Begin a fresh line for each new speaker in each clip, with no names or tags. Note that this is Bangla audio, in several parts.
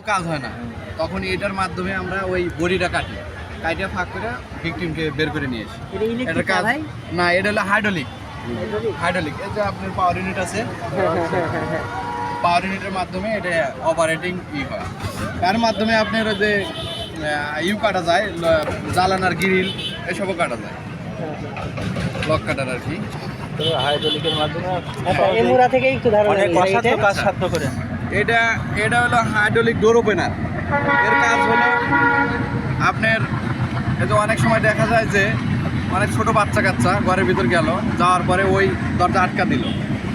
তো কাজ হয় না। তখন এটার মাধ্যমে আমরা ওই বড়িটা কাটি। কাটিয়ে ফাঁক করে ভিকটিমকে বের করে নিয়ে আসি
এটা
এটার কাজ না এটা হলো হাইড্রোলিক হাইড্রোলিক এই যে আপনার পাওয়ার ইউনিট আছে। পাওয়ার ইউনিটের মাধ্যমে এটা অপারেটিং ই হয়। তার মাধ্যমে আপনার ওই যে ইউ কাটা যায় জ্বালানার গ্রিল এসবও কাটা যায়। লক কাটার আর কি।
হাইড্রোলিকের মাধ্যমে
থেকে একটু ধারণা
অনেক অসাধ্য কাজ সাধ্য করে।
এটা এটা হলো হাইড্রোলিক ডোর ওপেনার এর কাজ হলো আপনার এই যে অনেক সময় দেখা যায় যে অনেক ছোট বাচ্চা কাচ্চা ঘরের ভিতর গেল যাওয়ার পরে ওই দরজা আটকা দিল।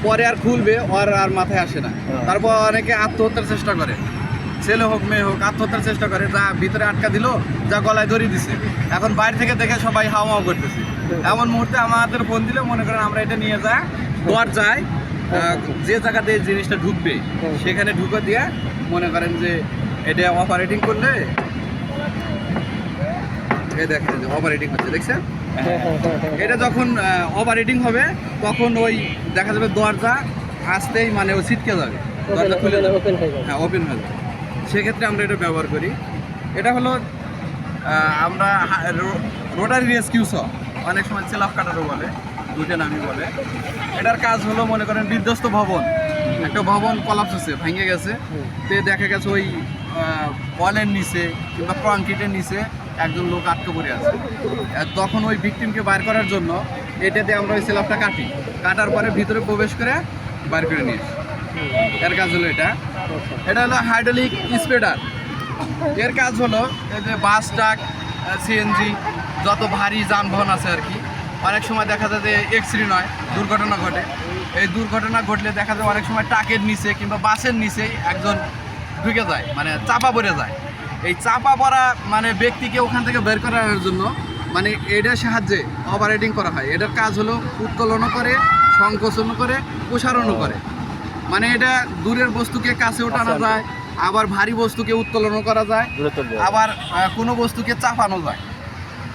পরে আর খুলবে ওর আর মাথায় আসে না। তারপর অনেকে আত্মহত্যার চেষ্টা করে। ছেলে হোক মেয়ে হোক আত্মহত্যার চেষ্টা করে যা ভিতরে আটকা দিল যা গলায় ধরিয়ে দিছে। এখন বাইরে থেকে দেখে সবাই হাওয়া করতেছে। এমন মুহূর্তে আমাদের ফোন দিলে মনে করেন আমরা এটা নিয়ে যাই দর যাই যে জায়গাতে জিনিসটা ঢুকবে সেখানে ঢুকে দিয়ে মনে করেন যে এটা অপারেটিং করলে এই দেখেন অপারেটিং হচ্ছে দেখছেন? এটা যখন অপারেটিং হবে তখন ওই দেখা যাবে দরজা আসতেই মানে ও ছিটকে যাবে দরজা খুলে যাবে।
হয়ে
ওপেন হয়ে যাবে। সেক্ষেত্রে আমরা এটা ব্যবহার করি। এটা হলো আমরা রোটারি রেস্কিউ স অনেক সময় সেলাফ কাটারও বলে। দুইটা নামই বলে। এটার কাজ হলো মনে করেন বিধ্বস্ত ভবন। একটা ভবন কলাপস হচ্ছে ভেঙে গেছে। তে দেখা গেছে ওই বলের নিচে কিংবা কংক্রিটের নিচে একজন লোক আটকে পড়ে আছে। তখন ওই ভিকটিমকে বার করার জন্য এটাতে আমরা ওই সেলাফটা কাটি। কাটার পরে ভিতরে প্রবেশ করে বার করে নিয়ে আসি। এর কাজ হলো এটা। এটা হলো হাইড্রোলিক স্প্রেডার এর কাজ হলো এই যে বাস ট্রাক সিএনজি যত ভারী যানবাহন আছে আর কি অনেক সময় দেখা যায় যে অ্যাক্সিডেন্ট হয় দুর্ঘটনা ঘটে। এই দুর্ঘটনা ঘটলে দেখা যায় অনেক সময় ট্রাকের নিচে কিংবা বাসের নিচে একজন ঢুকে যায় মানে চাপা পড়ে যায়। এই চাপা পড়া মানে ব্যক্তিকে ওখান থেকে বের করার জন্য মানে এটার সাহায্যে অপারেটিং করা হয়। এটার কাজ হলো উত্তোলনও করে সংকোচনও করে প্রসারণও করে। মানে এটা দূরের বস্তুকে কাছেও টানা যায় আবার ভারী বস্তুকে উত্তোলনও করা যায় আবার কোনো বস্তুকে চাপানো যায়।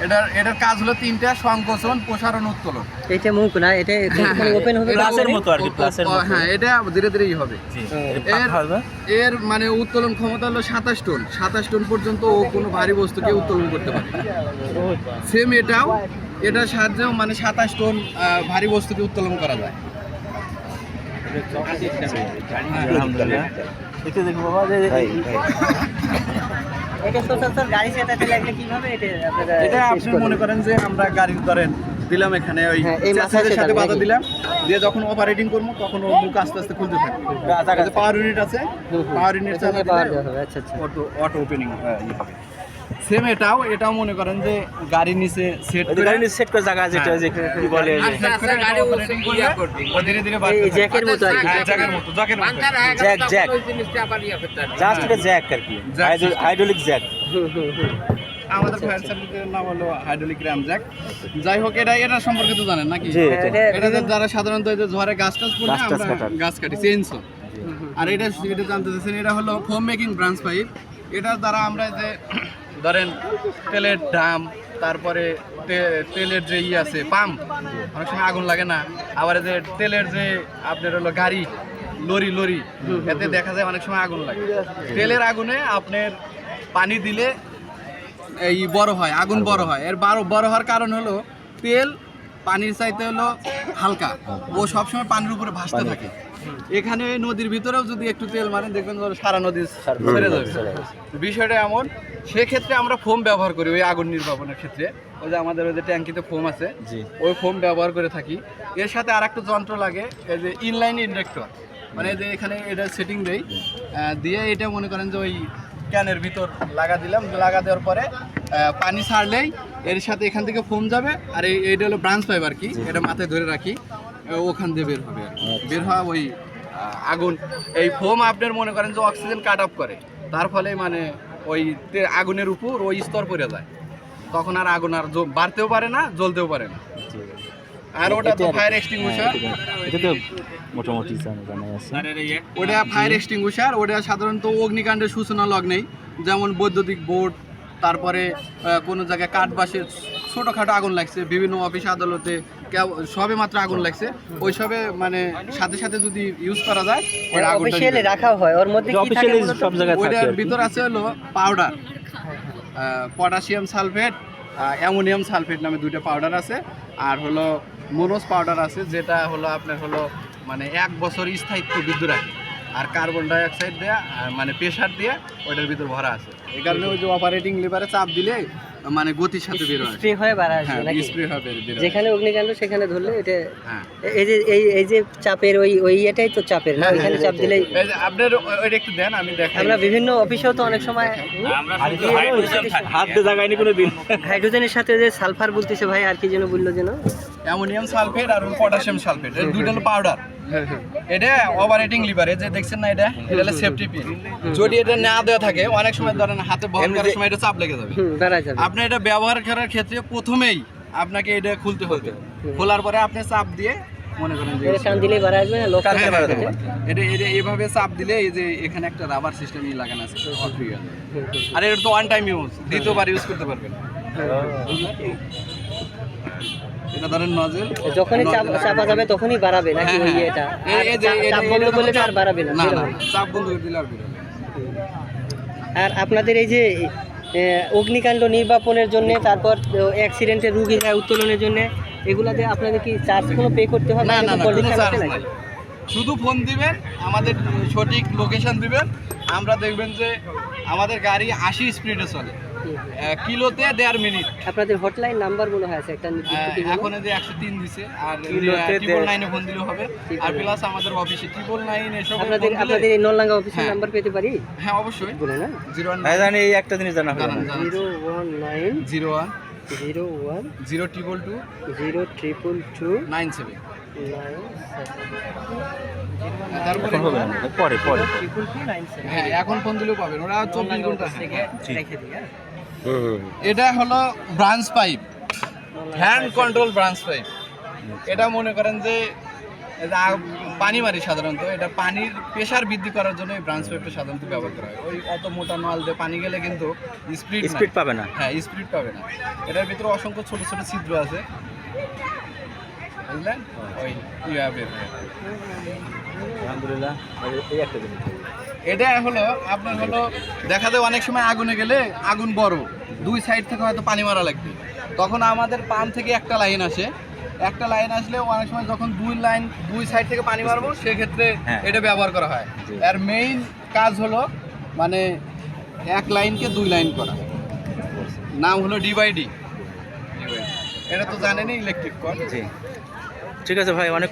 এটার এটার কাজ হলো তিনটা সংকোচন প্রসারণ উত্তোলন।
এটা মুখ না এটা ওপেন হবে
প্লাসের মতো আর কি, প্লাসের মতো।
হ্যাঁ এটা ধীরে ধীরেই হবে।
হ্যাঁ।
এর- এর মানে উত্তোলন ক্ষমতা হলো সাতাশ টন। সাতাশ টন পর্যন্ত ও কোনো ভারী বস্তুকে উত্তোলন করতে পারে। সেম এটাও এটার সাহায্যেও মানে সাতাশ টন ভারী বস্তুকে উত্তোলন করা যায়।
আলহামদুলিল্লাহ। একটু দেখো বাবা
এটা সচরাচর গাড়ি চালাতে লাগলে কীভাবে এটা আপনারা
এটা আপনি মনে করেন যে আমরা গাড়ি ধরেন দিলাম এখানে ওই
হ্যাঁ,
চ্যাসিসের সাথে বাধা দিলাম দিয়ে যখন অপারেটিং করব তখন ও মুখ আস্তে আস্তে খুলতে থাকবে। পাওয়ার ইউনিট আছে। পাওয়ার ইউনিট
হবে, আচ্ছা, আচ্ছা।
অটো অটো ওপেনিং সেম এটাও এটাও মনে করেন যে গাড়ির নিচে সেট
যে গাড়ি সেট করে জায়গা আছে যেটা ওই যে কি বলে যে
ধীরে ধীরে বার
এই জ্যাকের মতো আর কি।
হ্যাঁ, জ্যাকের মতো জ্যাকের মতো।
জ্যাক জ্যাক জাস্ট এটা জ্যাক আর কি। হাইড্রোলিক জ্যাক
হুম, হুম, হুম।
আমাদের ফায়ার সার্ভিসের নাম হলো হাইড্রোলিক র্যাম জ্যাক যাই হোক এটা এটা সম্পর্কে তো জানেন নাকি?
হ্যাঁ,
এটা।
যারা সাধারণত এই যে ঝড়ে গাছ টাছ
গাছ টাছ
আমরা গাছ কাটি চেইনসো আর এটা জানতে চাইছেন এটা হলো ফোম মেকিং ব্রাঞ্চ পাইপ এটার দ্বারা আমরা যে ধরেন তেলের ড্রাম তারপরে তেলের যে ই আছে পাম্প অনেক সময় আগুন লাগে না। আবার যে তেলের যে আপনার হলো গাড়ি লরি লরি এতে দেখা যায় অনেক সময় আগুন লাগে। তেলের আগুনে আপনার পানি দিলে এই বড় হয় আগুন বড় হয়। এর বড় বড় হওয়ার কারণ হলো তেল পানির চাইতে হলো হালকা। ও সবসময় পানির উপরে ভাসতে থাকে। এখানে ওই নদীর ভিতরেও যদি একটু তেল মারে দেখবেন সারা নদী ছেড়ে যাবে বিষয়টা এমন সেক্ষেত্রে আমরা ফোম ব্যবহার করি ওই আগুন নির্বাপনের ক্ষেত্রে। ওই যে আমাদের ওই যে ট্যাঙ্কিতে ফোম আছে ওই ফোম ব্যবহার করে থাকি। এর সাথে আর একটা যন্ত্র লাগে এই যে ইনলাইন ইন্ডাক্টর। মানে এই যে এখানে এটা সেটিং দেই দিয়ে এটা মনে করেন যে ওই ক্যানের ভিতর লাগা দিলাম। লাগা দেওয়ার পরে পানি ছাড়লেই এর সাথে এখান থেকে ফোম যাবে। আর এই এইটা হলো ব্রাঞ্চ পাইপ আর কি এটা মাথায় ধরে রাখি। ওখান দিয়ে বের হবে বের হওয়া ওই আগুন। এই ফোম আপনার মনে করেন যে অক্সিজেন কাট অফ করে তার ফলে মানে ওই আগুনের উপর ওই স্তর পড়ে যায়। তখন আর আগুন আর বাড়তেও পারে না জ্বলতেও পারে না। আর ওটা তো ফায়ার এক্সটিংগুইশার
এটা তো মোটামুটি জানা জানা আছে।
ওটা ফায়ার এক্সটিংগুইশার ওটা সাধারণত অগ্নিকাণ্ডের সূচনা লগ্নেই যেমন বৈদ্যুতিক বোর্ড তারপরে কোনো জায়গায় কাঠ বাসের ছোটোখাটো আগুন লাগছে। বিভিন্ন অফিস আদালতে সবে মাত্র আগুন লাগছে। ওই সবে মানে সাথে সাথে যদি ইউজ করা যায় ওটা আগুনটা
অফিসিয়ালি
নিবে।
রাখা হয়। ওর মধ্যে কি থাকে
সব জায়গায় থাকে
ওইটার
আর
ভিতর আছে হলো powder potassium sulphate ammonium sulphate নামে দুইটা পাউডার আছে। আর হলো মোনোস পাউডার আছে যেটা হলো আপনার হলো মানে এক বছর স্থায়িত্ব বিদ্যুৎ রাখে। আর কার্বন ডাই অক্সাইড দেয়া আর মানে প্রেশার দিয়ে ওইটার ভিতর ভরা আছে। এই কারণে ওই যে অপারেটিং লিভারে চাপ দিলে মানে গতির সাথে বের হয়।
স্প্রে হয়ে বার আসবে
হ্যাঁ
নাকি?
স্প্রে হবে বের হয়।
যেখানে অগ্নিকাণ্ড সেখানে ধরলে এটা
হ্যাঁ।
এই যে এই এই যে চাপের ওই ওই এটাই তো চাপের। না
হ্যাঁ, হ্যাঁ,
চাপ দিলে
এই যে আপনার ওইটা একটু দেন আমি দেখাই।
আমরা বিভিন্ন অফিসেও তো অনেক সময় আমরা
হাত দিয়ে জাগায়নি কোনো দিন
হাইড্রোজেনের সাথে যে সালফার বলতেছে ভাই আর কি যেন বলল যেন?
অ্যামোনিয়াম সালফেট আর পটাশিয়াম সালফেট এই দুইটা হলো পাউডার এটা অপারেটিং লিভারে যে দেখছেন না এটা? এটা হলো সেফটি পিন যদি এটা না দেওয়া থাকে অনেক সময় ধরেন হাতে বহন করার সময় এটা চাপ লেগে যাবে। আপনি এটা ব্যবহার করার ক্ষেত্রে প্রথমেই আপনাকে এটা খুলতে হবে। খোলার পরে আপনি চাপ দিয়ে মনে করেন যে
এটা টান দিলেই বাড়া আসবে না? লোক
হ্যাঁ, হ্যাঁ, হ্যাঁ। এটা এটা এইভাবে চাপ দিলে এই যে এখানে একটা রাবার সিস্টেম লাগানো আছে হয়ে যাবে। আর এটা তো ওয়ান টাইম ইউজ দ্বিতীয়বার ইউজ করতে পারবেন। এটা ধরেন নজেল
যখনই চাপা যাবে তখনই বাড়াবে নাকি
হ্যাঁ,
ওই
হ্যাঁ।
এটা?
এই- এই যে- এই-
চাপ বন্ধ করলে আর বাড়াবে না।
চাপ বন্ধ করে দিলে আর।
আর আপনাদের এই যে অগ্নিকাণ্ড নির্বাপনের জন্য তারপর অ্যাক্সিডেন্টে রুগী যায় উত্তোলনের জন্য এগুলাতে আপনাদের কি চার্জ কোনো পে করতে হবে?
না না না কোনো চার্জ নাই। শুধু ফোন দিবেন আমাদের সঠিক লোকেশন দিবেন আমরা দেখবেন যে আমাদের গাড়ি আশি স্পিডে চলে। কিলোতে দেড় মিনিট।
আপনাদের হটলাইন নাম্বার মনে হয় আছে একটা?
এখন যে একশো তিন দিছে আর ট্রিপল নাইনে ফোন দিলেও হবে। আর প্লাস আমাদের অফিসে ট্রিপল নাইন এসব
আপনাদের আপনাদের এই নলডাঙ্গা অফিসের
হ্যাঁ।
নাম্বার পেতে পারি?
হ্যাঁ অবশ্যই।
বলে না
জিরো ওয়ান
জানি এই একটা জিনিস জানা।
Zero one nine
zero one
zero one
zero triple two
zero triple two
nine seven.
পরে পরে।
সেভেন
হ্যাঁ এখন ফোন দিলেও পাবেন। ওরা চব্বিশ ঘণ্টা হ্যাঁ।
রেখে দিই হ্যাঁ।
এটা হলো branch pipe hand control branch pipe. এটা মনে করেন যে পানি মারি সাধারণত এটা পানির প্রেশার বৃদ্ধি করার জন্য এই ব্রাঞ্চ পাইপটা সাধারণত ব্যবহার করা হয়। ওই অত মোটা নল দিয়ে পানি গেলে কিন্তু স্পিড
স্পিড পাবে না।
হ্যাঁ স্পিড পাবে না। এটার ভিতরে অসংখ্য ছোট ছোট ছিদ্র আছে। বুঝলেন ওই ইয়া
আলহামদুলিল্লাহ এই একটা জিনিস।
এটা হলো আপনার হলো দেখা যায় অনেক সময় আগুনে গেলে আগুন বড়। দুই সাইড থেকে হয়তো পানি মারা লাগবে। তখন আমাদের পাম্প থেকে একটা লাইন আসে। একটা লাইন আসলে অনেক সময় যখন দুই লাইন দুই সাইড থেকে পানি মারবো সেক্ষেত্রে
হ্যাঁ।
এটা ব্যবহার করা হয়। আর মেইন কাজ হলো মানে এক লাইনকে দুই লাইন করা। নাম হলো ডিভাইডি এটা তো জানেনই ইলেকট্রিক কল
জি। ঠিক আছে ভাই অনেক